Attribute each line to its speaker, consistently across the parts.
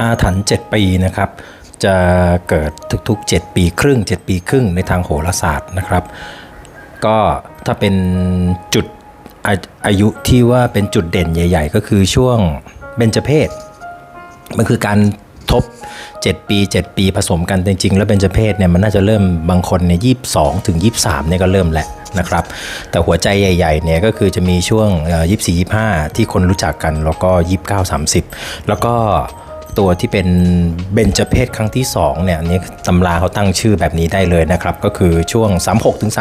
Speaker 1: อาถรรพ์7ปีนะครับ จะเกิดทุกๆ 7 ปีครึ่ง 7 ปีครึ่งในทางโหราศาสตร์นะครับ ก็ถ้าเป็นจุดอาอายุที่ว่าเป็นจุดเด่นใหญ่ ๆ ก็คือช่วงเบญจเพศมันคือการทบ 7 ปี 7 ปีผสมกันจริง ๆ แล้วเบญจเพศเนี่ยมันน่าจะเริ่มบางคนเนี่ยยีถึง23เนี่ยก็เริ่มแหละนะครับ แต่หัวใจใหญ่ๆเนี่ยก็คือจะมีช่วงยี่สี่ยี่ห้าที่คนรู้จักกันแล้วก็29 30แล้วก็ ตัวที่เป็นเบญจเพศครั้งที่2เนี่ยนี้ตำราเขาตั้งชื่อแบบนี้ได้เลยนะครับ ก็คือช่วง 36ถึง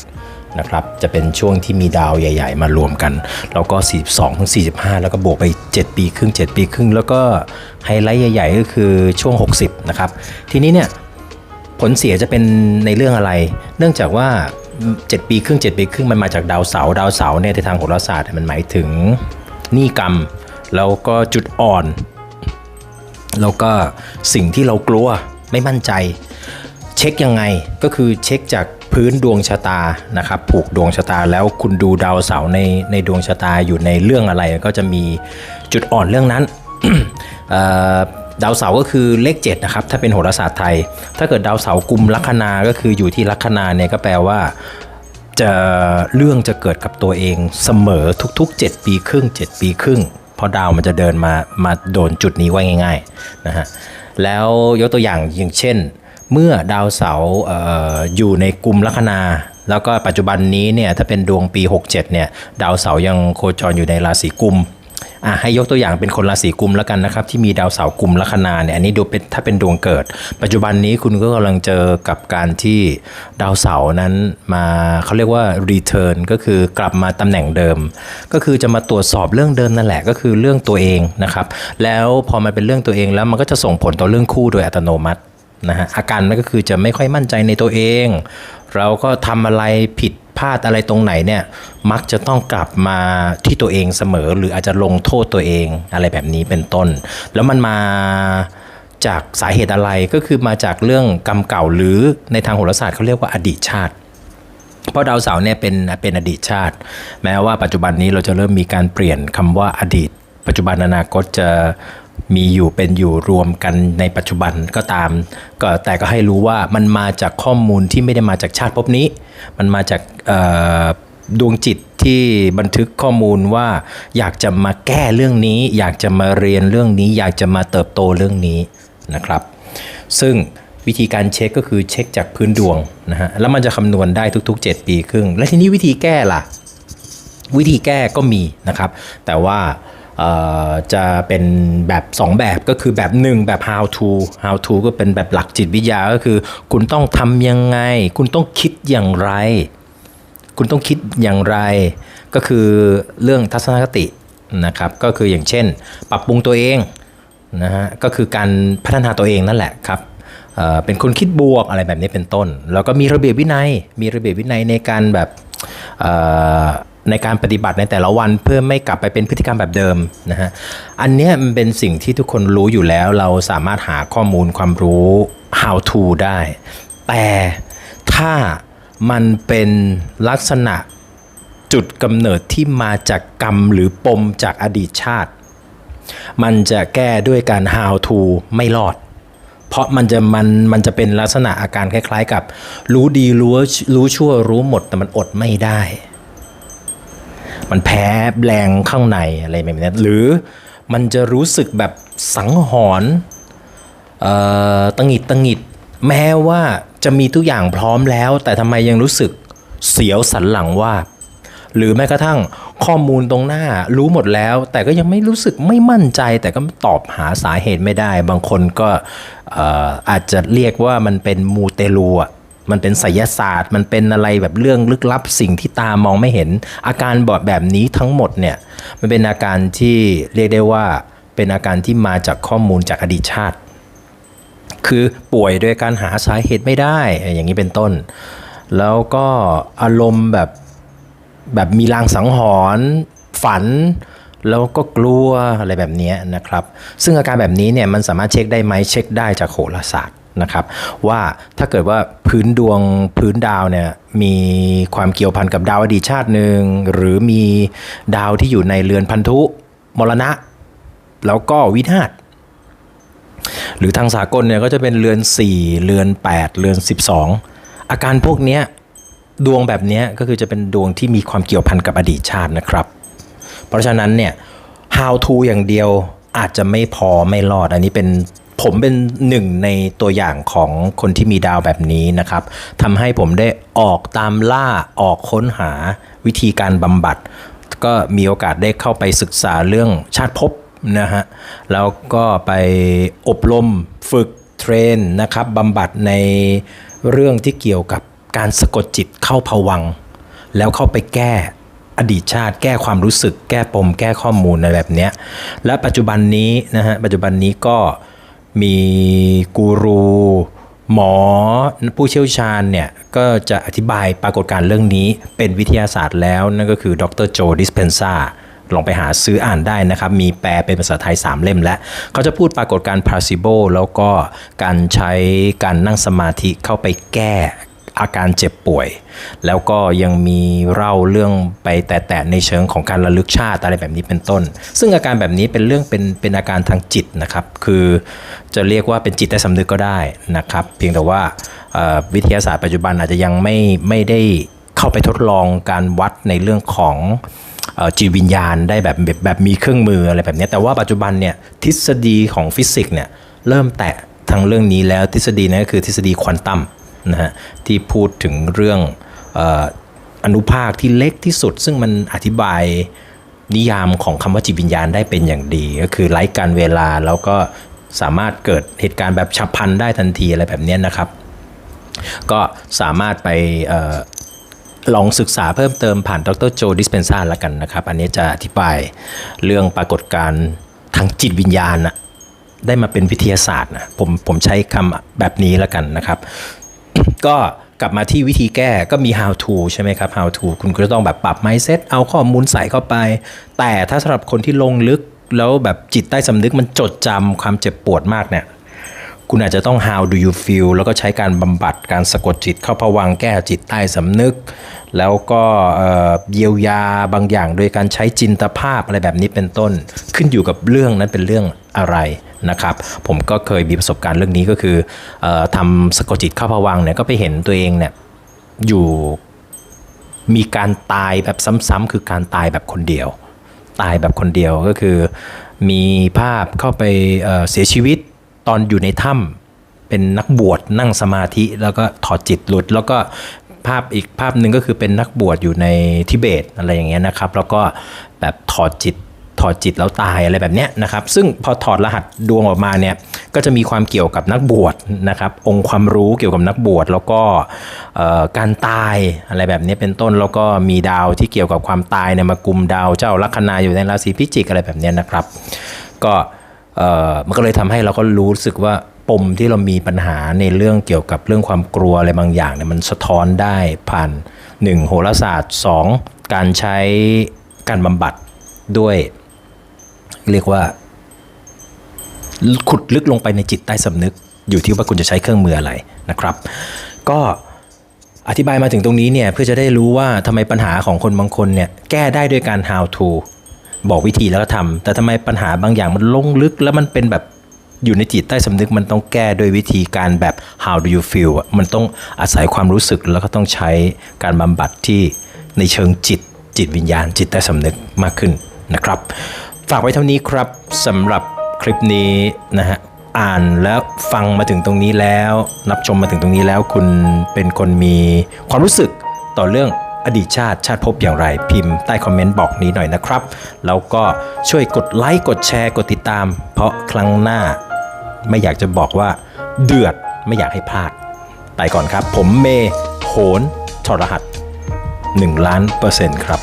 Speaker 1: 38นะครับจะเป็นช่วงที่มีดาวใหญ่ ๆ มารวมกัน แล้วก็ 42ถึง45 แล้วก็บวกไป 7 ปีครึ่ง 7 ปีครึ่ง แล้วก็ไฮไลท์ใหญ่ ๆ ก็คือช่วง 60 นะครับ ทีนี้เนี่ยผลเสียจะเป็นในเรื่องอะไร เนื่องจากว่า 7 ปีครึ่ง 7 ปีครึ่งมันมาจากดาวเสาร์ดาวเสาร์เนี่ยในทางโหราศาสตร์มันหมายถึงหนี้กรรม แล้วก็จุดอ่อน แล้วก็สิ่งที่เรากลัวไม่มั่นใจ เช็คยังไงก็คือเช็คจากพื้นดวงชะตานะครับผูกดวงชะตาแล้วคุณดูดาวเสาร์ในในดวงชะตาอยู่ในเรื่องอะไร ก็จะมีจุดอ่อนเรื่องนั้นดาวเสาร์ก็คือเลข7นะครับถ้าเป็นโหราศาสตร์ไทย ถ้าเกิดดาวเสาร์กุมลัคนาก็คืออยู่ที่ลัคนาเนี่ยก็แปลว่าจะเรื่องจะเกิดกับตัวเองเสมอทุกๆ 7 ปีครึ่ง 7 ปีครึ่ง เพราะดาวมันจะเดินมามาโดนจุดนี้ไว้ง่ายๆนะฮะแล้วยกตัวอย่างอย่างเช่น เมื่อดาวเสาร์เอออยู่ในกลุ่มลัคนา แล้วก็ปัจจุบันนี้เนี่ยถ้าเป็นดวงปี 67เนี่ยดาวเสาร์ยังโคจรอยู่ในราศีกุม อะให้ยกตัวอย่างเป็นคนราศีกุมแล้วกันนะครับ ที่มีดาวเสาร์กุมลัคนาเนี่ยอันนี้ดูเป็นถ้าเป็นดวงเกิด ปัจจุบันนี้คุณก็กำลังเจอกับการที่ดาวเสาร์นั้นมาเขาเรียกว่า return ก็คือกลับมาตำแหน่งเดิม ก็คือจะมาตรวจสอบเรื่องเดิมนั่นแหละก็คือเรื่องตัวเองนะครับ แล้วพอมันเป็นเรื่องตัวเองแล้วมันก็จะส่งผลต่อเรื่องคู่โดยอัตโนมัติ นะฮะอาการนั่นก็คือจะไม่ค่อยมั่นใจในตัวเอง เราก็ทำอะไรผิดพลาดอะไรตรงไหนเนี่ยมักจะต้องกลับมาที่ตัวเองเสมอ หรืออาจจะลงโทษตัวเองอะไรแบบนี้เป็นต้น แล้วมันมาจากสาเหตุอะไรก็คือมาจากเรื่องกรรมเก่าหรือในทางโหราศาสตร์เขาเรียกว่าอดีตชาติ เพราะดาวเสาร์เนี่ยเป็นเป็นอดีตชาติ แม้ว่าปัจจุบันนี้เราจะเริ่มมีการเปลี่ยนคำว่าอดีต ปัจจุบันอนาคตจะ มีอยู่เป็นอยู่รวมกันในปัจจุบันก็ตาม ก็แต่ก็ให้รู้ว่ามันมาจากข้อมูลที่ไม่ได้มาจากชาติภพนี้ มันมาจากดวงจิตที่บันทึกข้อมูลว่า อยากจะมาแก้เรื่องนี้ อยากจะมาเรียนเรื่องนี้ อยากจะมาเติบโตเรื่องนี้นะครับ ซึ่งวิธีการเช็คก็คือเช็คจากพื้นดวงนะฮะแล้วมันจะคำนวณได้ทุก ๆ 7 ปีครึ่ง และทีนี้วิธีแก้ล่ะ วิธีแก้ก็มีนะครับ แต่ว่า จะเป็นแบบ 2 แบบก็คือแบบ 1 แบบ how to how to ก็เป็นแบบหลักจิตวิทยาก็คือ คุณต้องทำยังไง คุณต้องคิดอย่างไร คุณต้องคิดอย่างไร ก็คือเรื่องทัศนคตินะครับก็คืออย่างเช่น ปรับปรุงตัวเองนะฮะก็คือการพัฒนาตัวเองนั่นแหละครับเเป็นคนคิดบวกอะไรแบบนี้เป็นต้น แล้วก็มีระเบียบวินัย มีระเบียบวินัยในการแบบ ในการปฏิบัติในแต่ละวันเพื่อไม่กลับไปเป็นพฤติกรรมแบบเดิมนะฮะอันนี้มันเป็นสิ่งที่ทุกคนรู้อยู่แล้ว เราสามารถหาข้อมูลความรู้ how to ได้ แต่ถ้ามันเป็นลักษณะจุดกำเนิดที่มาจากกรรมหรือปมจากอดีตชาติ มันจะแก้ด้วยการ how to ไม่รอด เพราะมันจะมันมันจะเป็นลักษณะอาการคล้าย ๆ กับ รู้ดีรู้รู้ชั่วรู้หมดแต่มันอดไม่ได้ มันแพ้แรงข้างในอะไรแบบนี้หรือมันจะรู้สึกแบบสังหรณ์ตังหิดตังหิดแม้ว่าจะมีทุกอย่างพร้อมแล้ว แต่ทำไมยังรู้สึกเสียวสันหลังว่า หรือแม้กระทั่งข้อมูลตรงหน้ารู้หมดแล้ว แต่ก็ยังไม่รู้สึกไม่มั่นใจ แต่ก็ตอบหาสาเหตุไม่ได้ บางคนก็เอ่ออาจจะเรียกว่ามันเป็นมูเตลูอะ มันเป็นไสยศาสตร์ มันเป็นอะไรแบบเรื่องลึกลับสิ่งที่ตามองไม่เห็น อาการบอดแบบนี้ทั้งหมดเนี่ยมันเป็นอาการที่เรียกได้ว่าเป็นอาการที่มาจากข้อมูลจากอดีตชาติ คือป่วยโดยการหาสาเหตุไม่ได้ อย่างนี้เป็นต้น แล้วก็อารมณ์แบบแบบมีลางสังหรณ์ฝันแล้วก็กลัวอะไรแบบนี้นะครับ ซึ่งอาการแบบนี้เนี่ยมันสามารถเช็คได้ไหมเช็คได้จากโหราศาสตร์ นะครับ ว่าถ้าเกิดว่าพื้นดวงพื้นดาวเนี่ยมีความเกี่ยวพันกับดาวอดีตชาติหนึ่งหรือมีดาวที่อยู่ในเรือนพันธุ มรณะ แล้วก็วินาศหรือทางสากลเนี่ยก็จะเป็นเรือน 4 เรือน 8 เรือน 12 อาการพวกนี้ดวงแบบนี้ก็คือจะเป็นดวงที่มีความเกี่ยวพันกับอดีตชาตินะครับ เพราะฉะนั้นเนี่ย how to อย่างเดียวอาจจะไม่พอไม่รอด อันนี้เป็น ผมเป็นหนึ่งในตัวอย่างของคนที่มีดาวแบบนี้นะครับทำให้ผมได้ออกตามล่าออกค้นหาวิธีการบำบัด ก็มีโอกาสได้เข้าไปศึกษาเรื่องชาติภพนะฮะแล้วก็ไปอบรมฝึกเทรนนะครับบำบัดในเรื่องที่เกี่ยวกับการสะกดจิตเข้าผวัง แล้วเข้าไปแก้อดีตชาติ แก้ความรู้สึก แก้ปม แก้ข้อมูลอะไรแบบเนี้ยและปัจจุบันนี้นะฮะปัจจุบันนี้ก็ มีกูรูหมอผู้เชี่ยวชาญเนี่ยก็จะอธิบายปรากฏการณ์เรื่องนี้เป็นวิทยาศาสตร์แล้ว นั่นก็คือดรโจดิสเพนซาลองไปหาซื้ออ่านได้นะครับ มีแปลเป็นภาษาไทย 3 เล่มแล้ว เขาจะพูดปรากฏการณ์ placebo แล้วก็การใช้การนั่งสมาธิเข้าไปแก้ อาการเจ็บป่วย แล้วก็ยังมีเล่าเรื่องไปแต่แต่ในเชิงของการระลึกชาติอะไรแบบนี้เป็นต้น ซึ่งอาการแบบนี้เป็นเรื่องเป็นเป็นอาการทางจิตนะครับ คือจะเรียกว่าเป็นจิตใต้สำนึกก็ได้นะครับ เพียงแต่ว่าวิทยาศาสตร์ปัจจุบันอาจจะยังไม่ไม่ได้เข้าไปทดลองการวัดในเรื่องของจิตวิญญาณได้แบบแบบแบบมีเครื่องมืออะไรแบบนี้ แต่ว่าปัจจุบันเนี่ยทฤษฎีของฟิสิกส์เนี่ยเริ่มแตะทางเรื่องนี้แล้วทฤษฎีนั้นก็คือทฤษฎีควอนตัม นะฮะที่พูดถึงเรื่องออนุภาคที่เล็กที่สุด ซึ่งมันอธิบายนิยามของคำว่าจิตวิญญาณได้เป็นอย่างดี ก็คือไร้การเวลาแล้วก็สามารถเกิดเหตุการณ์แบบฉับพลันได้ทันทีอะไรแบบนี้นะครับ ก็สามารถไปออลองศึกษาเพิ่มเติมผ่านดรโจดิสเพนซ่าละกันนะครับ อันนี้จะอธิบายเรื่องปรากฏการณ์ทางจิตวิญญาณนะได้มาเป็นวิทยาศาสตร์นะผมผมใช้คำแบบนี้ละกันนะครับ ก็กลับมาที่วิธีแก้ก็มี how to ใช่ไหมครับ how to คุณก็ต้องแบบปรับ mindset เอาข้อมูลใส่เข้าไป แต่ถ้าสำหรับคนที่ลงลึกแล้วแบบจิตใต้สำนึกมันจดจำความเจ็บปวดมากเนี่ยคุณอาจจะต้อง how do you feel แล้วก็ใช้การบำบัดการสะกดจิตเข้าผวังแก้จิตใต้สำนึก แล้วก็เยียวยาบางอย่าง โดยการใช้จินตภาพอะไรแบบนี้เป็นต้น ขึ้นอยู่กับเรื่องนั้นเป็นเรื่องอะไร นะครับ ผมก็เคยมีประสบการณ์เรื่องนี้ก็คือออทำสะกดจิตเข้าผวังเนี่ยก็ไปเห็นตัวเองเนี่ยอยู่มีการตายแบบซ้ำๆคือการตายแบบคนเดียว ตายแบบคนเดียวก็คือ มีภาพเข้าไปเเสียชีวิตตอนอยู่ในถ้ำเป็นนักบวชนั่งสมาธิแล้วก็ถอดจิตหลุด แล้วก็ภาพอีกภาพหนึ่งก็คือเป็นนักบวชอยู่ในทิเบตอะไรอย่างเงี้ยนะครับ แล้วก็แบบถอดจิต ถอดจิตแล้วตายอะไรแบบเนี้ยนะครับ ซึ่งพอถอดรหัสดวงออกมาเนี่ยก็จะมีความเกี่ยวกับนักบวชนะครับ องค์ความรู้เกี่ยวกับนักบวชแล้วก็การตายอะไรแบบนี้เป็นต้นแล้วก็มีดาวที่เกี่ยวกับความตายเนี่ยมากุมดาวเจ้าลัคนาอยู่ในราศีพิจิกอะไรแบบนี้นะครับ ก็มันก็เลยทำให้เราก็รู้สึกว่าปมที่เรามีปัญหาในเรื่องเกี่ยวกับเรื่องความกลัวอะไรบางอย่างเนี่ยมันสะท้อนได้ผ่าน 1. โหราศาสตร์ 2. การใช้การบำบัดด้วย เรียกว่า ขุดลึกลงไปในจิตใต้สำนึก อยู่ที่ว่าคุณจะใช้เครื่องมืออะไรนะครับ ก็อธิบายมาถึงตรงนี้เนี่ยเพื่อจะได้รู้ว่าทำไมปัญหาของคนบางคนเนี่ยแก้ได้ด้วยการ how to บอกวิธีแล้วก็ทำแต่ทำไมปัญหาบางอย่างมันลงลึกแล้วมันเป็นแบบอยู่ในจิตใต้สำนึกมันต้องแก้ด้วยวิธีการแบบ how do you feel มันต้องอาศัยความรู้สึกแล้วก็ต้องใช้การบำบัดที่ในเชิงจิตจิตวิญญาณจิตใต้สำนึกมากขึ้นนะครับ ฝากไว้เท่านี้ครับสำหรับคลิปนี้นะฮะอ่านแล้วฟังมาถึงตรงนี้แล้วรับชมมาถึงตรงนี้แล้วคุณเป็นคนมีความรู้สึกต่อเรื่องอดีตชาติชาติภพอย่างไรพิมพ์ใต้คอมเมนต์บอกนี้หน่อยนะครับ แล้วก็ช่วยกดไลค์กดแชร์กดติดตาม เพราะครั้งหน้า ไม่อยากจะบอกว่า เดือดไม่อยากให้พลาด ไปก่อนครับ ผมเมโหนทรหัส1ล้านเปอร์เซ็นต์ครับ